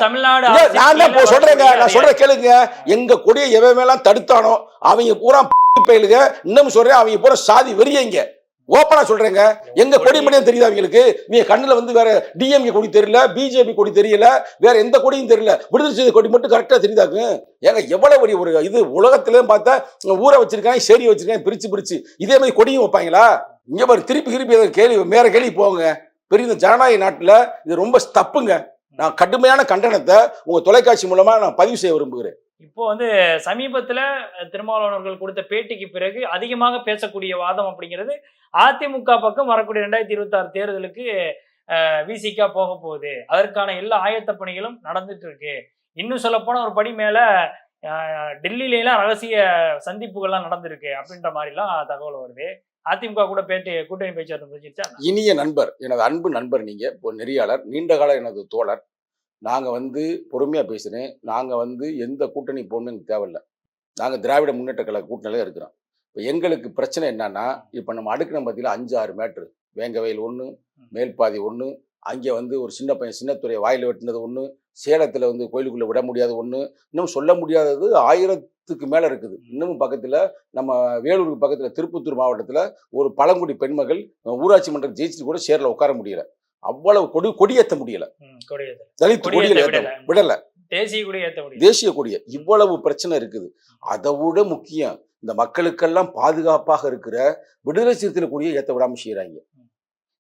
நான் தான் சொல்றேங்க. நான் சொல்ற கேளுங்க. எங்க கொடியை எவன் தடுத்தானோ அவங்க பூரா பயிலுங்க இன்னும் சொல்றேன் அவங்க பூரா சாதி வெறியங்க. ஓப்பனா சொல்றேங்க. எங்க கொடி மணியும் தெரியுது அவங்களுக்கு நீங்க கண்ணுல வந்து வேற டிஎம்கே கொடி தெரியல பிஜேபி கொடி தெரியல வேற எந்த கொடியும் தெரியல. விடுதலை சிறுத்தை கொடி மட்டும் கரெக்டா தெரியுதாங்க? ஏங்க எவ்வளவு பெரிய ஒரு இது உலகத்திலயும் பார்த்தா ஊரை வச்சிருக்காங்க சேரி வச்சிருக்காங்க பிரிச்சு பிரிச்சு. இதே மாதிரி கொடியும் வைப்பாங்களா? இங்க பாரு திருப்பி திருப்பி கேள்வி வேற கேள்வி போங்க. பெரிய இந்த ஜனநாயக நாட்டில் இது ரொம்ப தப்புங்க. நான் கடுமையான கண்டனத்தை உங்க தொலைக்காட்சி மூலமா நான் பதிவு செய்ய விரும்புகிறேன். இப்போ வந்து சமீபத்துல திருமாவளவர்கள் கொடுத்த பேட்டிக்கு பிறகு அதிகமாக பேசக்கூடிய வாதம் அப்படிங்கிறது அதிமுக பக்கம் வரக்கூடிய ரெண்டாயிரத்தி இருபத்தி ஆறு தேர்தலுக்கு விசிக்கா போக போகுது. அதற்கான எல்லா ஆயத்த பணிகளும் நடந்துட்டு இருக்கு. இன்னும் சொல்ல போனா ஒரு படி மேல அஹ், டெல்லியில எல்லாம் ரகசிய சந்திப்புகள்லாம் நடந்திருக்கு அப்படின்ற மாதிரிலாம் தகவல் வருது. அதிமுக கூட பேட்டி கூட்டணி பேச்சுவார்த்தை முடிஞ்சிருச்சா? இனிய நண்பர் எனது அன்பு நண்பர் நீங்க இப்போ நெறியாளர் நீண்ட கால எனது தோழர். நாங்க வந்து பொறுமையா பேசுறேன். நாங்க வந்து எந்த கூட்டணி எனக்கு தேவையில்ல. நாங்க திராவிட முன்னேற்ற கழக கூட்டணியில இருக்கிறோம். இப்போ எங்களுக்கு பிரச்சனை என்னன்னா இப்போ நம்ம அடுக்கின மத்தியில் அஞ்சு ஆறு மேட்ரு. வேங்கவயல் ஒன்று மேல்பாதி ஒன்று அங்கே வந்து ஒரு சின்ன பையன் சின்னத்துறை வாயில் வெட்டினது ஒன்று சேலத்தில் வந்து கோயிலுக்குள்ளே விட முடியாத ஒன்று இன்னும் சொல்ல முடியாதது ஆயிரத்துக்கு மேலே இருக்குது. இன்னமும் பக்கத்தில் நம்ம வேலூருக்கு பக்கத்தில் திருப்பத்தூர் மாவட்டத்தில் ஒரு பழங்குடி பெண்மகள் ஊராட்சி மன்றம் ஜெயிச்சுட்டு கூட சேரில் உட்கார முடியல. அவ்வளவு கொடி கொடியேற்ற முடியல. தலித் கொடியில் விடல. தேசிய கொடி தேசிய கொடிய. இவ்வளவு பிரச்சனை இருக்குது. அதை விட முக்கியம் இந்த மக்களுக்கெல்லாம் பாதுகாப்பாக இருக்கிற விடுதலை சிறுத்தைகள் கொடியை ஏற்ற விடாம செய்யறாங்க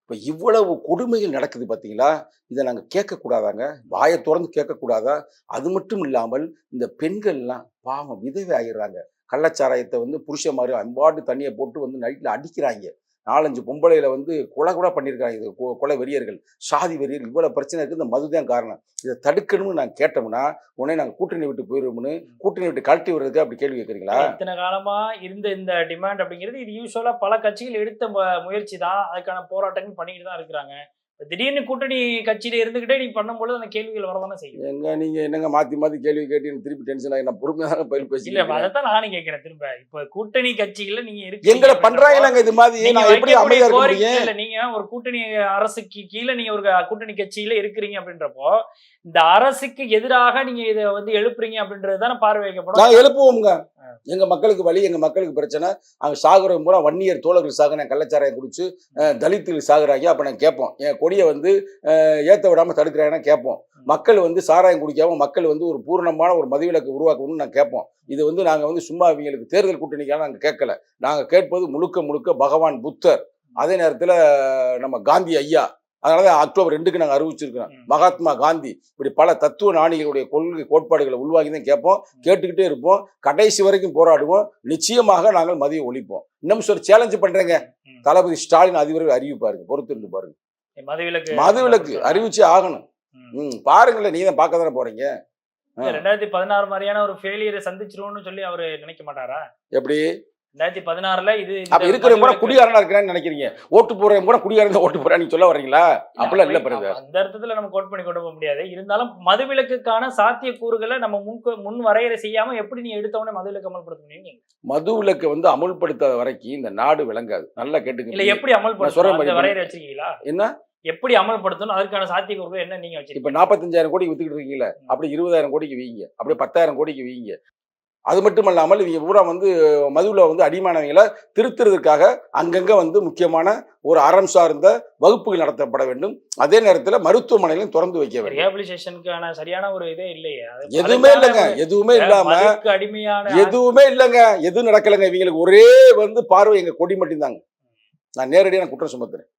இப்ப இவ்வளவு கொடுமைகள் நடக்குது பாத்தீங்களா? இதை நாங்க கேட்கக்கூடாதாங்க? வாயை திறந்து கேட்கக்கூடாதா? அது மட்டும் இல்லாமல் இந்த பெண்கள்லாம் பாவம் விதவை ஆகிடுறாங்க கள்ளச்சாராயத்தை வந்து புருஷ மாதிரி அம்பாட்டு தண்ணியை போட்டு வந்து நைட்டில் அடிக்கிறாங்க. நாலஞ்சு பொம்பளையில வந்து கொலை கூட பண்ணியிருக்காங்க. இது கொலை வெறியர்கள். சாதி வெறியர்கள். இவ்வளவு பிரச்சனை இருக்கு இந்த மதுதான் காரணம். இதை தடுக்கணும்னு நாங்கள் கேட்டோம்னா உடனே நாங்கள் கூட்டணி விட்டு போயிடுவோம்னு கூட்டணி விட்டு கழட்டி விடுறதுக்கு அப்படி கேள்வி கேட்குறீங்களா? இத்தனை காலமா இருந்த இந்த டிமாண்ட் அப்படிங்கிறது இது யூஸ்வலா பல கட்சிகள் எடுத்த முயற்சி தான். அதுக்கான போராட்டங்கள் பண்ணிக்கிட்டு தான் இருக்கிறாங்க. திடீர்னு கூட்டணி கட்சியில இருந்துகிட்டே நீ பண்ணும்போது அந்த கேள்விகள் வரதானே செய்யும். எங்க நீங்க என்னங்க மாத்தி மாத்தி கேள்வி கேட்டு திருப்பி டென்ஷன் ஆகி நான் பொறுமையாக இல்ல பேசி அதைத்தான் நானும் கேட்கிறேன். திரும்ப இப்ப கூட்டணி கட்சிகள்ல நீங்க இருக்கீங்க எங்களை பண்றாங்களாங்க இது மாதிரி? நான் எப்படி அமைதியா இருக்க இல்ல நீங்க ஒரு கூட்டணி அரசுக்கு கீழே நீங்க ஒரு கூட்டணி கட்சியில இருக்கிறீங்க அப்படின்றப்போ இந்த அரசுக்கு எதிராக நீங்க இதை வந்து எழுப்புறீங்க அப்படின்றது தானே பார்வை வைக்கப்படும். நான் எழுப்புவோம்ங்க. எங்க மக்களுக்கு வழி எங்க மக்களுக்கு பிரச்சனை. அவங்க சாகுறவங்க பூரா வன்னியர் தோழர்கள் சாகுன கள்ளச்சாராயம் குடிச்சு தலித்துகள் சாகுறாங்க. அப்ப நான் கேட்போம். என் கொடியை வந்து அஹ், ஏத்த விடாம தடுக்கிறாங்கன்னா கேட்போம். மக்கள் வந்து சாராயம் குடிக்காம மக்கள் வந்து ஒரு பூரணமான ஒரு மதுவிலக்கு உருவாக்கணும்னு நான் கேட்போம். இது வந்து நாங்க வந்து சும்மா இவங்களுக்கு தேர்தல் கூட்டணிக்காக நாங்க கேட்கல. நாங்க கேட்பது முழுக்க முழுக்க பகவான் புத்தர். அதே நேரத்துல நம்ம காந்தி ஐயா. அதனாலதான் அக்டோபர் ரெண்டுக்கு நாங்க அறிவிச்சிருக்கிறோம். ம். மகாத்மா காந்தி. இப்படி பல தத்துவ ஞானிகளுடைய கொள்கை கோட்பாடுகளை உள்வாங்கி தான் கேட்போம். கேட்டுக்கிட்டே இருப்போம். கடைசி வரைக்கும் போராடுவோம். நிச்சயமாக நாங்கள் மதியம் ஒழிப்போம். இன்னும் சொல்லி சேலஞ்சு பண்றேங்க. ம். தளபதி ஸ்டாலின் அதிபர்கள் அறிவிப்பாருங்க. பொறுத்து இருந்து பாருங்க. மதுவிலக்கு மதுவிலக்கு அறிவிச்சே ஆகணும். ம். பாருங்களேன் நீ தான் பார்க்க தானே போறீங்க இல்ல, ரெண்டாயிரத்தி பதினாறு மாதிரியான ஒரு ஃபெயிலியரை சந்திச்சிருவோம்னு சொல்லி அவரு நினைக்க மாட்டாரா? எப்படி? ரெண்டாயிரத்தி பதினாறுல இது அப்ப இருக்கிறவங்க கூட குடியாரனா இருக்கிறான்னு நினைக்கிறீங்க. ஓட்டு போறவங்க கூட குடியாரன் ஓட்டு போறா நீங்க சொல்ல வர்றீங்களா? அப்படிலாம் இல்ல பிறகு அந்த அர்த்தத்துல நம்ம கோட் பண்ணி கொண்டு போக முடியாது. இருந்தாலும் மதுவிலக்குக்கான சாத்திய கூறுகளை நம்ம முன் முன் வரையறை செய்யாம எப்படி நீ எடுத்த உடனே மதுவிலக்கு அமல்படுத்த முடியும் மது விலக்கை வந்து அமுல்படுத்தாத வரைக்கும் இந்த நாடு விளங்காது. நல்லா இல்ல கேட்டுக்க எப்படி பாருங்க. வரையறை வச்சிருக்கீங்களா? என்ன? எப்படி அமல்படுத்தணும் அதுக்கான சாத்திய கூறுகள் என்ன நீங்க வச்சிருக்கீங்க? இப்ப நாற்பத்தஞ்சாயிரம் கோடிக்கு வித்துக்கிட்டு இருக்கீங்களே அப்படி இருபதாயிரம் கோடிக்கு வீங்க. அப்படியே பத்தாயிரம் கோடிக்கு வீங்க. அது மட்டும் இல்லாமல் இவங்க பூரா வந்து மதுவில் வந்து அடிமானவங்களை திருத்துறதுக்காக அங்கங்க வந்து முக்கியமான ஒரு அறம் சார்ந்த வகுப்புகள் நடத்தப்பட வேண்டும். அதே நேரத்தில் மருத்துவமனைகளையும் திறந்து வைக்க வேண்டும். சரியான ஒரு இதே இல்லையே. எதுவுமே இல்லைங்க. எதுவுமே இல்லாம அடிமையான எதுவுமே இல்லைங்க. எதுவும் நடக்கலைங்க? இவங்களுக்கு ஒரே வந்து பார்வை எங்க கொடி மட்டும்தாங்க. நான் நேரடியாக நான் குற்றம் சுமத்துறேன்.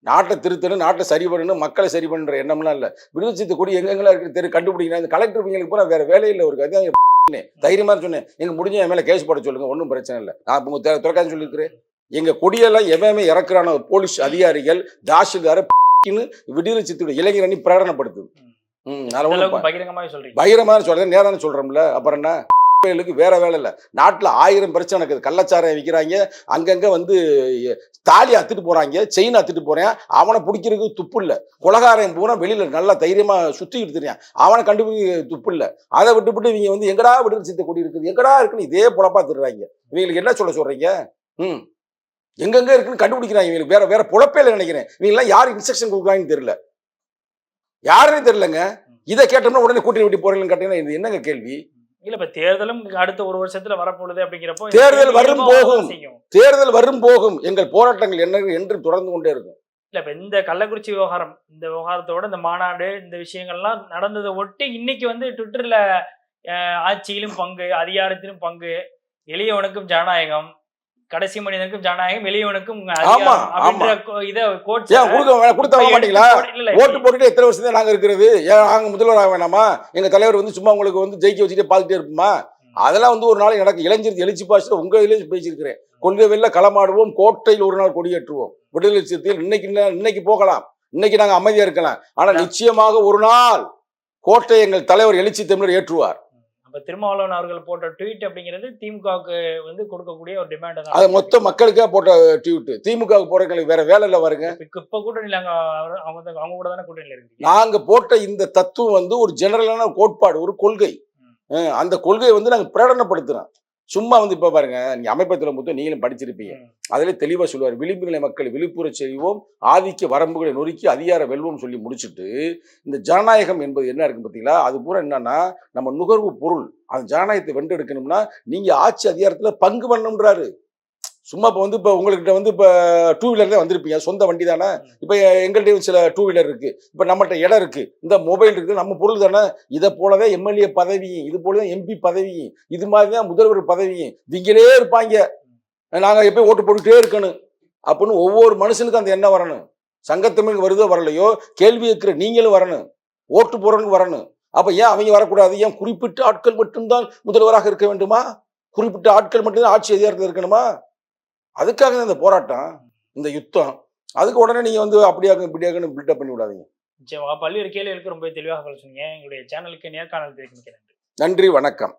நாட்டை திருத்தணும் நாட்டை சரி பண்ணணும் மக்களை சரி பண்ணுற எண்ணம்லாம் இல்லை. விடுதலை கொடி எங்கெங்கெல்லாம் இருக்கு தெரு கண்டுபிடிக்கணும் இந்த கலெக்டர் இவங்களுக்கு பூரா வேற வேலையில் ஒரு கதை தைரியமா சொன்னேன். எங்க முடிஞ்ச என் மேல கேஸ் போட சொல்லுங்க ஒன்றும் பிரச்சனை இல்லை. நான் உங்க துறக்கான்னு சொல்லியிருக்கிறேன். எங்க கொடியெல்லாம் எவன் இறக்குறான போலீஸ் அதிகாரிகள் தாசில்தார விடுதலை இளைஞர் அணி பிரகடனப்படுத்துது. ம். சொல்றேன் நேரான சொல்றோம்ல. அப்புறம் என்ன? பயலுக்கு வேற வேலை இல்லை. நாட்டில் ஆயிரம் பிரச்சனை இருக்குது கள்ளச்சாரம் விற்கிறாங்க அங்கங்க வந்து தாலி அத்துட்டு போறாங்க. செயின் அத்துட்டு போறேன். அவனை பிடிக்கிறதுக்கு துப்பு இல்லை. குலகாரன் பூரா வெளியில நல்லா தைரியமா சுற்றிக்கிட்டு தெரியான் அவனை கண்டுபிடிக்க துப்பு இல்லை. அதை விட்டுவிட்டு இவங்க வந்து எங்கடா விடுதலை சித்த கொடி இருக்குது? எங்கடா இருக்குன்னு இதே புலப்பா திருறாங்க இவங்களுக்கு என்ன சொல்ல சொல்றீங்க? ம். எங்கெங்கே இருக்குன்னு கண்டுபிடிக்கிறாங்க இவங்களுக்கு. வேற வேற புழப்பே இல்லை நினைக்கிறேன். இவங்கெல்லாம் யார் இன்ஸ்ட்ரக்ஷன் கொடுக்குறாங்கன்னு தெரியல. யாருன்னு தெரியலங்க. இதை கேட்டோம்னா உடனே கூட்டி விட்டு போறீங்கன்னு கேட்டீங்கன்னா இது என்னங்க கேள்வி? இல்ல இப்ப தேர்தலும் அடுத்த ஒரு வருஷத்துல வரப்போகுது அப்படிங்கிறப்போ தேர்தல் வரும் போகும். தேர்தல் வரும் போகும். எங்கள் போராட்டங்கள் என்ன என்று தொடர்ந்து கொண்டே இருக்கும். இல்ல இப்ப இந்த கள்ளக்குறிச்சி விவகாரம் இந்த விவகாரத்தோட இந்த மாநாடு இந்த விஷயங்கள்லாம் நடந்ததை ஒட்டி இன்னைக்கு வந்து ட்விட்டர்ல ஆட்சியிலும் பங்கு அதிகாரத்திலும் பங்கு எளியவனுக்கும் ஜனநாயகம் கடைசி மனிதனுக்கும் ஜனநாயகம் எளியவனுக்கும் அதிகாரம் ஆமா, கோ- இத கோட்ஸ் ஏன் கொடுக்க கொடுத்த மாட்டீங்களா? ஓட்டு போட்டுட்டு எத்தனை வருஷம் நாங்க இருக்கிறது. ஏன் நாங்க முதல்வர் ஆக வேணாமா? எங்க தலைவர் வந்து சும்மா உங்களுக்கு வந்து ஜெயிக்க வச்சுட்டு பார்த்துட்டே இருப்போமா? அதெல்லாம் வந்து ஒரு நாளைக்கு நடக்கும் இளைஞர் எழுச்சி பாசிட்டு உங்க இளைஞர் பேசியிருக்கிறேன். கொள்கை வெளில களமாடுவோம் கோட்டையில் ஒரு நாள் கொடியேற்றுவோம். விடுதலை சிறுத்தையில் இன்னைக்கு இன்ன- இன்னைக்கு போகலாம். இன்னைக்கு நாங்க அமைதியா இருக்கலாம். ஆனா நிச்சயமாக ஒரு நாள் கோட்டை எங்கள் தலைவர் எழுச்சி தமிழர் ஏற்றுவார். அப்ப திருமாவளவன் அவர்கள் போட்ட ட்வீட் அப்படிங்கிறது திமுகவுக்கு வந்து கொடுக்கக்கூடிய ஒரு டிமாண்ட் தான். அது மொத்த மக்களுக்கே போட்ட டியூட் திமுக போறவங்களுக்கு வேற வேலை இல்லை வருங்க இப்ப இப்ப கூட்டணியில அங்க அவங்க அவங்க கூட தானே கூட்டணியில இருக்கு நாங்க போட்ட இந்த தத்துவம் வந்து ஒரு ஜெனரலான கோட்பாடு ஒரு கொள்கை. அந்த கொள்கையை வந்து நாங்க பிரகடனப்படுத்துறோம். சும்மா வந்து இப்ப பாருங்க நீங்க அமைப்பத்துல மொத்தம் நீங்களும் படிச்சிருப்பீங்க. அதுல தெளிவா சொல்லுவார் விளிம்பு நிலை மக்கள் விழிப்புற செய்வோம் ஆதிக்க வரம்புகளை நொறுக்கி அதிகார வெல்வோம் சொல்லி முடிச்சுட்டு இந்த ஜனநாயகம் என்பது என்ன இருக்கு பார்த்தீங்களா அது பூரா என்னன்னா நம்ம நுகர்வு பொருள். அந்த ஜனநாயகத்தை வென்றெடுக்கணும்னா நீங்க ஆட்சி அதிகாரத்துல பங்கு பண்ணணும்ன்றாரு. சும்மா இப்போ வந்து இப்போ உங்கள்கிட்ட வந்து இப்போ டூ வீலர்லேயே வந்திருப்பீங்க. சொந்த வண்டி தானே? இப்போ எங்கள்கிட்டயும் சில டூ வீலர் இருக்குது இப்போ நம்மகிட்ட இடம் இருக்குது இந்த மொபைல் இருக்குது. நம்ம பொருள் தானே? இதை போலவே எம்எல்ஏ பதவியும் இது போலதான் எம்பி பதவியும் இது மாதிரி தான் முதல்வர் பதவியும் இவங்களே இருப்பாங்க. நாங்கள் எப்பயும் ஓட்டு போட்டுட்டே இருக்கணும். அப்படின்னு ஒவ்வொரு மனுஷனுக்கும் அந்த எண்ணம் வரணும். சங்கத்தமிழ் வருதோ வரலையோ கேள்வி இருக்கிற நீங்களும் வரணும். ஓட்டு போறவனுக்கு வரணும். அப்போ ஏன் அவங்க வரக்கூடாது? ஏன் குறிப்பிட்ட ஆட்கள் மட்டும்தான் முதல்வராக இருக்க வேண்டுமா? குறிப்பிட்ட ஆட்கள் மட்டும்தான் ஆட்சி அதிகாரத்தில் இருக்கணுமா? அதுக்காக தான் இந்த போராட்டம் இந்த யுத்தம். அதுக்கு உடனே நீங்க வந்து அப்படியாக இப்படியாகன்னு பில்டப் பண்ணி விடாதீங்க நிச்சயமாக பல்வேறு கேள்விகளுக்கு ரொம்ப தெளிவாக சொன்னீங்க. எங்களுடைய சேனலுக்கு நேர்காணல் தெரிவிக்கிறேன். நன்றி வணக்கம்.